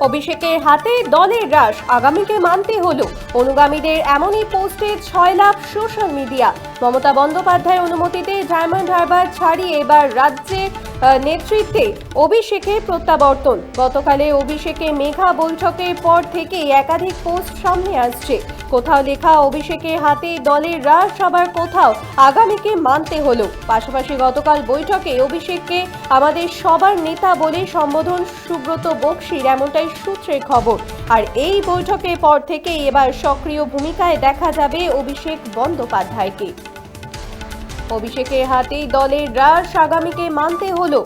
অভিষেকের হাতে দলের রাশ আগামীকে মানতে হলো। অনুগামীদের এমনই পোস্টে ছয় লাখ সোশ্যাল মিডিয়া। মমতা বন্দ্যোপাধ্যায়ের অনুমতিতে ডায়মন্ড হারবার ছাড়িয়ে এবার রাজ্যে নেতৃত্বে অভিষেকের প্রত্যাবর্তন। গতকালে অভিষেকে মেঘা বৈঠকের পর থেকেই একাধিক পোস্ট সামনে আসছে। কোথাও লেখা অভিষেকের হাতে দলের রাশ, আবার কোথাও আগামীকে মানতে হলো। পাশাপাশি গতকাল বৈঠকে অভিষেককে আমাদের সবার নেতা বলে সম্বোধন সুব্রত বক্সির এমনটাই সূত্রের খবর। আর এই বৈঠকের পর থেকেই এবার সক্রিয় ভূমিকায় দেখা যাবে অভিষেক বন্দ্যোপাধ্যায়কে। অভিষেকের হাতেই দলের রাশ আগামীকে মানতে হলো।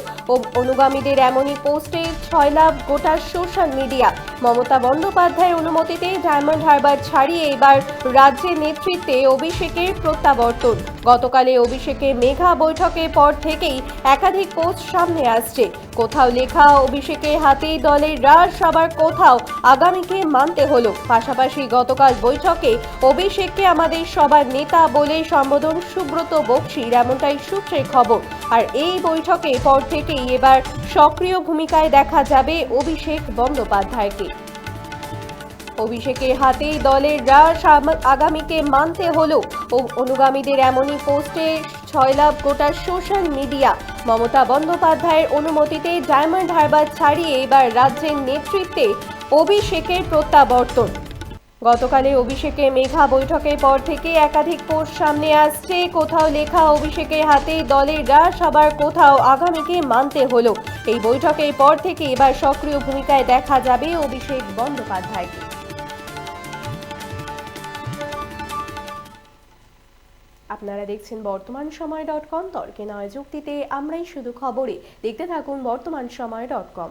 অনুগামীদের এমনই পোস্টে ছয় লাভ গোটা সোশ্যাল মিডিয়া। মমতা বন্দ্যোপাধ্যায়ের অনুমতিতে ডায়মন্ড হারবার ছাড়িয়ে এবার রাজ্যের নেতৃত্বে অভিষেকের প্রত্যাবর্তন। গতকালে অভিষেকের মেঘা বৈঠকের পর থেকেই একাধিক পোস্ট সামনে আসছে। কোথাও লেখা, অভিষেকের হাতেই দলের রাশ, আবার কোথাও আগামীকে মানতে হলো। পাশাপাশি গতকাল বৈঠকে অভিষেককে আমাদের সবার নেতা বলে সম্বোধন সুব্রত বক্সির এমনটাই সূত্রের খবর। আর এই বৈঠকে পর থেকেই এবার সক্রিয় ভূমিকায় দেখা যাবে অভিষেক বন্দ্যোপাধ্যায়কে। অভিষেকের হাতেই দলের রাশ আগামীকে মানতে হলো অনুগামীদের এমনই পোস্টে ছয় লাভ গোটা সোশ্যাল মিডিয়া। মমতা বন্দ্যোপাধ্যায়ের অনুমতিতে ডায়মন্ড হারবার ছাড়িয়ে এবার রাজ্যের নেতৃত্বে অভিষেকের প্রত্যাবর্তন। গতকালে অভিষেকে মেঘা বৈঠকের পর থেকে একাধিক পোস্ট সামনে আসছে। কোথাও লেখা অভিষেকের হাতে দলের রাশ, আবার কোথাও আগামীকে মানতে হলো। এই বৈঠকের পর থেকে এবার সক্রিয় ভূমিকায় দেখা যাবে অভিষেক বন্দ্যোপাধ্যায়কে আপনারা দেখছেন বর্তমান সময় ডট কম। তর্কে নয় যুক্তিতে আমরাই শুধু খবরে। দেখতে থাকুন বর্তমান সময় ডট কম।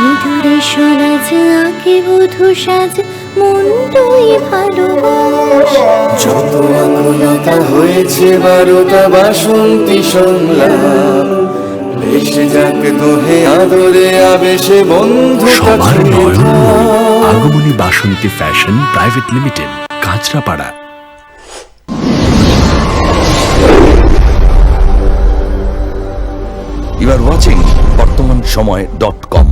সিঁদুরে সরাজ আঁকে বধু সাজ ভালোবাস। যত আকুলতা হয়েছে বারোটা বাসন্তী সংলাপ। ভেসে যাক দোহে আদরে আবেশে বন্ধু আগমনী Basanti fashion private limited Kanchrapara. You are watching Bartaman Samay dot com